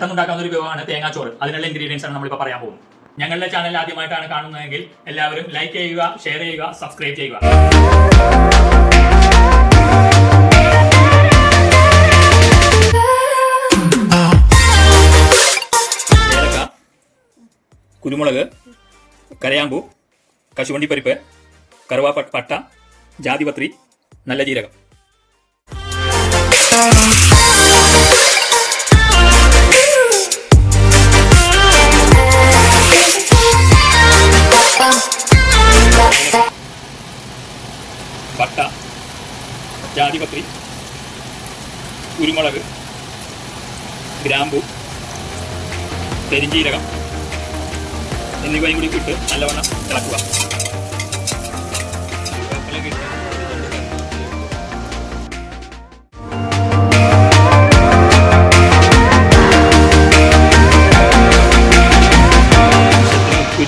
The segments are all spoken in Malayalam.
പെട്ടെന്ന് ഉണ്ടാക്കാവുന്ന ഒരു വിഭവമാണ് തേങ്ങാച്ചോറ്. അതിനുള്ള ഇൻഗ്രീഡിയൻസ് ആണ് നമ്മളിപ്പോൾ പറയാൻ പോകുന്നത്. ഞങ്ങളുടെ ചാനൽ ആദ്യമായിട്ടാണ് കാണുന്നതെങ്കിൽ എല്ലാവരും ലൈക്ക് ചെയ്യുക ഷെയർ ചെയ്യുക സബ്സ്ക്രൈബ് ചെയ്യുക. കുരുമുളക് കരയാമ്പൂ കശുവണ്ടിപ്പരിപ്പ് കറുവാപ്പ പട്ട ജാതിപത്രി നല്ല ജീരകം. പട്ട ജാതിപത്രി കുരുമുളക് ഗ്രാമ്പു പെരിഞ്ചീരകം എന്നിവയും കൂടി ഇട്ട് നല്ലവണ്ണം ഇളക്കുക.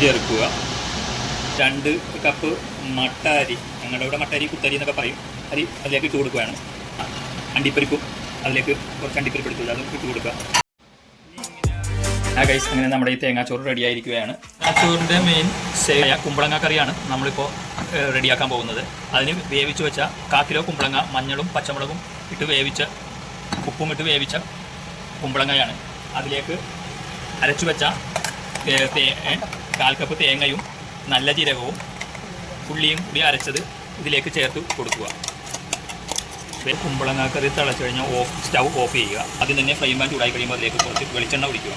ചേർക്കുക രണ്ട് കപ്പ് മട്ടാരി ഞങ്ങളുടെ ഇവിടെ മട്ട അരി കുത്തരി എന്നൊക്കെ പറയും. അരി അതിലേക്ക് ഇട്ട് കൊടുക്കുകയാണ്. അണ്ടിപ്പരിപ്പും അതിലേക്ക് കുറച്ച് അണ്ടിപ്പരിപ്പ് എടുത്തു. അതും ഇട്ട് കൊടുക്കുക. ആ ഗൈസ് അങ്ങനെ നമ്മുടെ ഈ തേങ്ങാച്ചോറ് റെഡി ആയിരിക്കുകയാണ്. ആ ചോറിന്റെ മെയിൻ സേവയ കുമ്പളങ്ങ കറിയാണ് നമ്മളിപ്പോൾ റെഡിയാക്കാൻ പോകുന്നത്. അതിന് വേവിച്ച് വെച്ച കാ കിലോ കുമ്പളങ്ങ മഞ്ഞളും പച്ചമുളകും ഇട്ട് വേവിച്ച ഉപ്പും ഇട്ട് വേവിച്ച കുമ്പളങ്ങയാണ്. അതിലേക്ക് അരച്ചു വെച്ച കാൽക്കപ്പ് കപ്പ് തേങ്ങയും നല്ല ജീരകവും ഉള്ളിയും കൂടി അരച്ചത് ഇതിലേക്ക് ചേർത്ത് കൊടുക്കുക. പിന്നെ കുമ്പളങ്ങ കറി തിളച്ച് കഴിഞ്ഞാൽ ഓഫ് സ്റ്റൗ ഓഫ് ചെയ്യുക. അതിൽ തന്നെ ഫ്ലെയിം പാൻ ചൂടായി കഴിയുമ്പോൾ അതിലേക്ക് കുറച്ച് വെളിച്ചെണ്ണ ഒഴിക്കുക.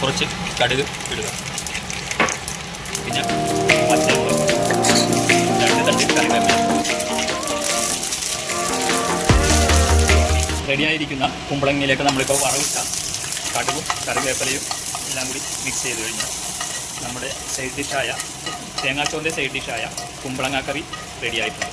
കുറച്ച് കടുക് ഇടുക. പിന്നെ റെഡിയായിരിക്കുന്ന കുമ്പളങ്ങയിലേക്ക് നമ്മളിപ്പോൾ വറവിട്ട. കടുകും കറിവേപ്പലയും എല്ലാം കൂടി മിക്സ് ചെയ്ത് കഴിഞ്ഞാൽ നമ്മുടെ സൈഡ് ഡിഷായ തേങ്ങാച്ചോറിന്റെ സൈഡ് ഡിഷായ കുമ്പളങ്ങ കറി റെഡിയായിട്ടുണ്ട്